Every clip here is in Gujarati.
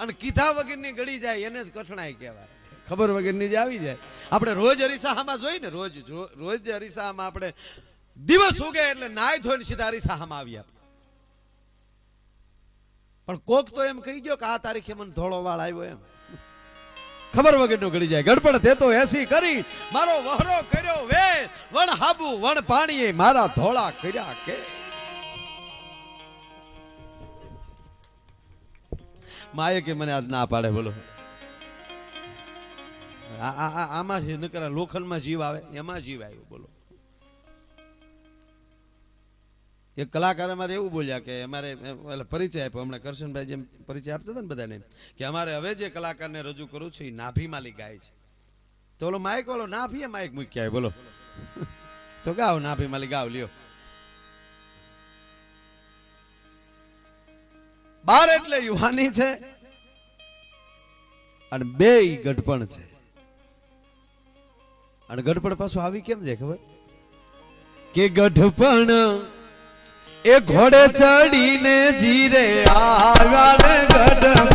અને કીધા વગરની ગળી જાય એને જ કઠણાઈ કહેવાય. ખબર વગરની જ આવી જાય. આપણે રોજ અરીસામાં જોઈએ ને, રોજ રોજ અરીસામાં આપણે દિવસ ઉગે એટલે નાય ધોઈને સીધા અરીસામાં આવી પણ કોક તો એમ કહી ગયો કે આ તારીખે મને ધોળો વાળ આવ્યો એમ. ખબર વગરનો ગળી જાય. ગડપડ તે તો એસી કરી, મારો વહરો કર્યો વે વણ હાબુ, વણ પાણીએ મારા ધોળા કર્યા કે માએ કે મને આજ ના પાડે, બોલો. આમાં છે નકર લોખંડમાં જીવ આવે, એમાં જીવ આવ્યો, બોલો. એ કલાકાર અમારે એવું બોલ્યા કે અમારે, એટલે પરિચય આપ્યો, હમણાં કરશનભાઈ જેમ પરિચય આપતા હતા ને બધાને કે અમારે હવે જે કલાકારને રજૂ કરું છું, એ નાભી માલી ગાય છે. તો ઓલો માઇક વાળો નાભીએ માઇક મૂકી આવે બોલો. તો ગાવ નાભી માલી ગાવ લ્યો. બાર એટલે યુવાની છે અને બે ગઢપણ છે. અને ગઢપણ પાછું આવી કેમ છે ખબર? કે ગઢપણ એ ઘોડે ચડીને જીરે આવ્યા ગઢપણ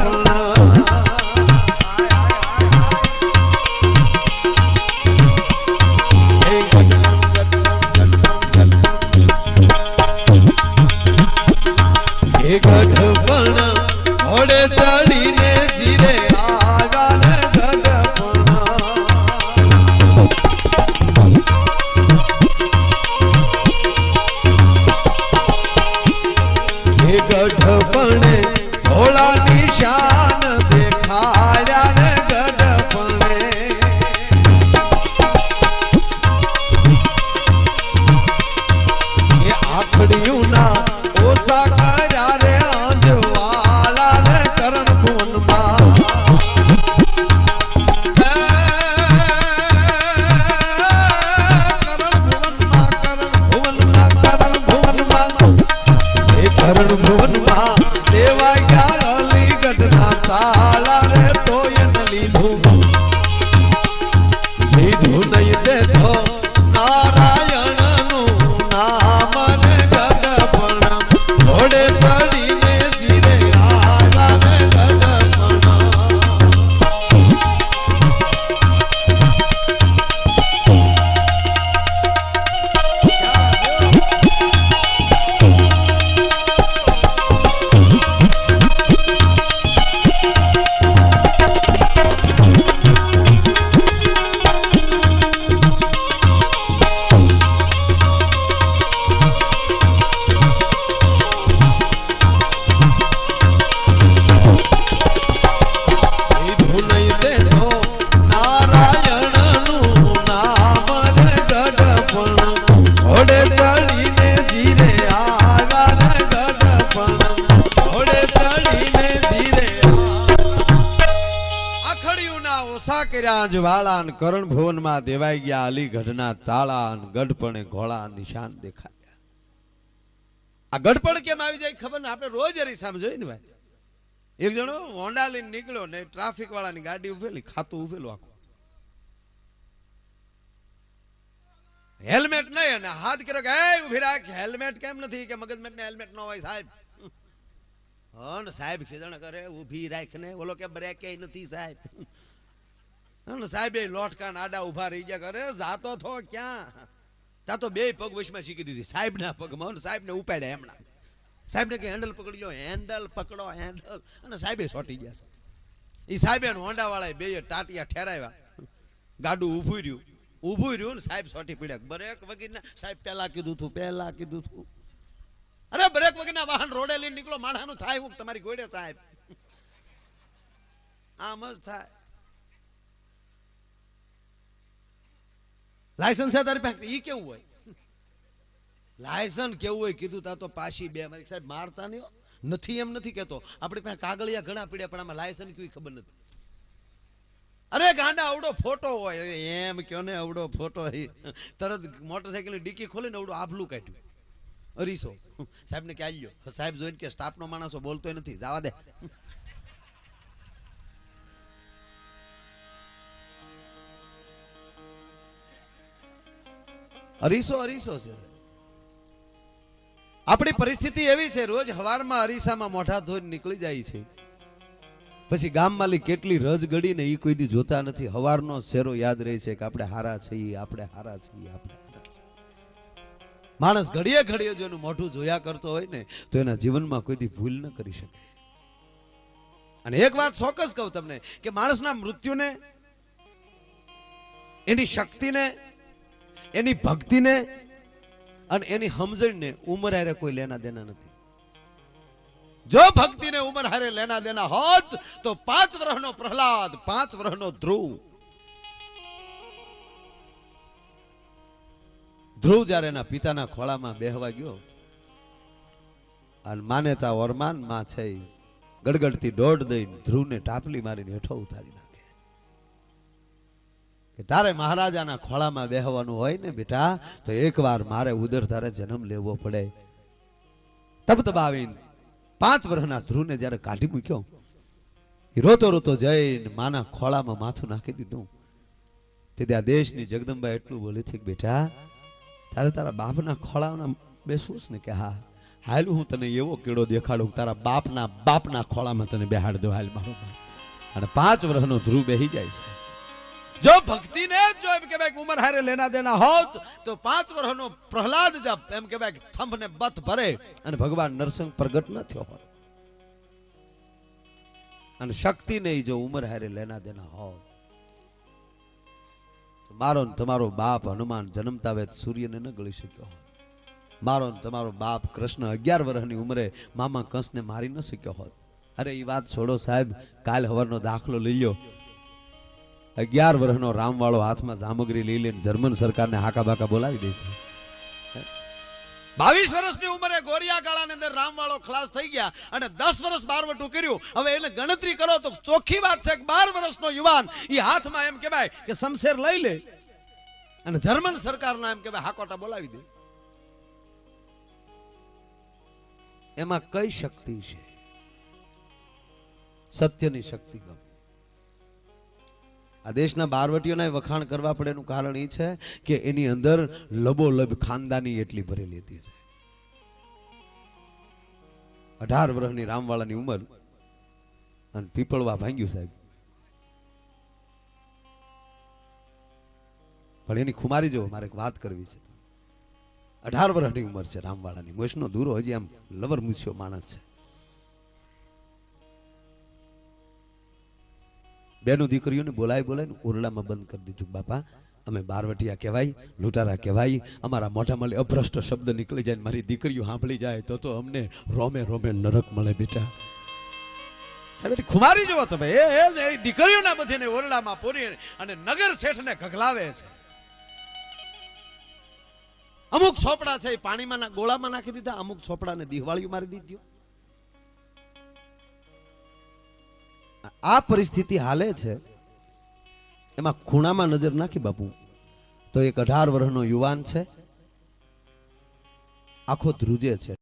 એ જ્વાળા ને કરણ ભુવનમાં દેવાઈ ગયા અલીગઢના તાળા ગઢપણે ઘોળા નિશાન દેખાયા. આ ગઢપણ કેમ આવી જાય ખબર ને? આપણે રોજ અરીસામાં જોઈ ને ભાઈ. એક જણો હોન્ડા લઈને નીકળ્યો ને ટ્રાફિક વાળાની ગાડી ઉભેલી ખાતું ઉભેલું આખું. હેલ્મેટ નહીં અને હાથ કર્યો કે "એ, ઊભી રાખ. હેલ્મેટ કેમ નથી? કે મગજમેટ ને હેલ્મેટ ન હોય સાહેબ. હન સાહેબ ખીજણ કરે ઊભી રાખ ને. ઓલો કે બ્રેક નથી સાહેબ. સાહેબ, એ લોટકા નાડા ઊભા રહી ગયા કરે, જાતો થો ક્યાં? તા તો બે પગ વચમાં શીખી દીધી. સાહેબના પગમાં સાહેબ સાહેબને ઉપાડ્યા એમના. સાહેબને કે હેન્ડલ પકડી લો હેન્ડલ પકડો હેન્ડલ અને સાહેબે સોટી ગયા એ સાહેબે ને હોન્ડા વાળાએ બે ટાટિયા ઠેરાવ્યા. ગાડું ઊભું રહ્યું. ઊભું રહ્યું ને સાહેબ સોટી પીડ્યા. બ્રેક વગીને સાહેબ પહેલા કીધું તું, પહેલા કીધું તું. અરે બ્રેક વગરના વાહન રોડે લઈને નીકળો માણસનું થાય તમારી ગોડે સાહેબ. આમ જ થાય. લાયસન્સ છે તારી પાસે? એ કેવું હોય? લાયસન્સ કેવું હોય? કીધું તા તો પાછી બે. મારી સાહેબ, મારતા નહીં નથી એમ નથી કેતો આપણી પાસે કાગળિયા ઘણા પીડ્યા, પણ આમાં લાયસન્સ કેવી ખબર નથી. અરે, ગાંડા અવડો ફોટો હોય. એમ કયો ને અવડો ફોટો તરત મોટરસાઇકલની ડીકી ખોલીને આવડું આભલું કાઢ્યું. અરીસો. સાહેબને કે આવ્યો સાહેબ જોઈને કે સ્ટાફનો માણસો બોલતો નથી. જવા દે. અરીસો અરીસો છે. આપણી પરિસ્થિતિ એવી છે, રોજ હવારમાં અરીસામાં મોઢા ધોઈને નીકળી જાય છે. પછી ગામમાંથી કેટલી રજ ગળી ને એ કોઈ દી જોતા નથી. હવારનો શેરો યાદ રહે છે કે આપણે હારા છીએ, આપણે હારા છીએ, આપણે માણસ ઘડીએ ઘડીએ જો એનું મોઢું જોયા કરતો હોય ને, તો એના જીવનમાં કોઈ દી ભૂલ ન કરી શકે. અને એક વાત ચોક્કસ કહું તમને, કે માણસના મૃત્યુને, એની શક્તિને એની ભક્તિને અને એની સમજણને ઉંમર હારે કોઈ લેના દેના નથી. જો ભક્તિને ઉંમર હારે લેના દેના હોત, તો પાંચ વર્ષનો પ્રહલાદ, પાંચ વર્ષનો ધ્રુવ. ધ્રુવ જ્યારે એના પિતાના ખોળામાં બેહવા ગયો, અને માનેતા વરમાનમાં છે ગડગડતી દોડ દઈ ધ્રુવને ટાપલી મારીને હેઠો ઉતારી કે તારે મહારાજાના ખોળામાં બેહવાનું હોય ને બેટા, તો એકવાર મારે ઉદર તારે જન્મ લેવો પડે. તબ તબાવીને પાંચ વર્ષના ધ્રુવને જ્યારે કાઢી મૂક્યો રોતો રોતો જઈને માના ખોળામાં માથું નાખી દીધું. તે આ દેશની જગદંબા એટલું બોલી થઈ બેટા, તારે તારા બાપના ખોળામાં બેસવું ને કે હા? હાલ હું તને એવો કીડો દેખાડું તારા બાપના બાપના ખોળામાં તને બેહાડ દો હાલ મારો અને પાંચ વર્ષનો ધ્રુવ બેહી જાય છે. જો ભક્તિને જ જો એમ કે ઉમર હારે લેના દેના હોત, તો પાંચ વર્ષનો પ્રહલાદ જપ એમ કે ભાઈ થંભને બથ ભરે અને ભગવાન નરસિંહ પ્રગટ ન થયો હોત. અને શક્તિ નહીં જો ઉમર હારે લેના દેના હોત. મારો ને તમારો બાપ હનુમાન જન્મતા વેત સૂર્યને ન ગળી શક્યો હોત. મારો ને તમારો બાપ કૃષ્ણ અગિયાર વર્ષની ઉંમરે મામા કંસને મારી ન શક્યો હોત. અરે એ વાત છોડો સાહેબ, કાલ હવારનો દાખલો લઈ લ્યો. અગિયાર વર્ષનો રામવાળો હાથમાં સામગ્રી લઈ લઈને જર્મન સરકારને હાકા બાકા બોલાવી દે છે. બાવીસ વર્ષની ઉંમરે ગોરિયા કાળાની અંદર રામવાળો ખલાસ થઈ ગયા અને દસ વર્ષ બારવટું કર્યું. હવે એને ગણતરી કરો તો ચોખ્ખી વાત છે કે બાર વર્ષનો યુવાન એ હાથમાં એમ કહેવાય કે શમશેર લઈ લે અને જર્મન સરકારના એમ કહેવાય હાકોટા બોલાવી દે. એમાં કઈ શક્તિ છે? સત્યની શક્તિ ગમ. આ દેશના બારવટીઓના વખાણ કરવા પડે એનું કારણ એ છે કે એની અંદર લબોલબ ખાનદાની એટલી ભરેલી હતી છે અઢાર વર્ષની રામવાળાની ઉંમર અને પીપળવા ભાંગ્યું સાહેબ. પણ એની ખુમારી જો મારે વાત કરવી છે. અઢાર વર્ષની ઉંમર છે રામવાળાની. મોશનો દૂરો હજી આમ લવર મૂછ્યો માણસ છે. બેનો દીકરીઓને બોલાય બોલાય ને ઓરડામાં બંધ કરી દીધું. બાપા, અમે બારવટિયા કહેવાય, લૂંટારા કહેવાય, અમારા મોઢા મળે અભ્રષ્ટ શબ્દ નીકળી જાય મારી દીકરીઓ સાંભળી જાય તો તો અમને રોમે રોમે નરક મળે બેટા. ખુમારી જોવો તમે એ એ દીકરીઓના બધીને ઓરડામાં પૂરી અને નગર શેઠને ગગલાવે છે. અમુક છોપડા છે એ પાણીમાં ગોળામાં નાખી દીધા, અમુક છોપડાને દિવાળીઓ મારી દીધી. આ પરિસ્થિતિ હાલે છે, એમાં ખૂણામાં નજર નાખી બાપુ. તો એક અઢાર વર્ષનો યુવાન છે, આખો ધ્રુજે છે.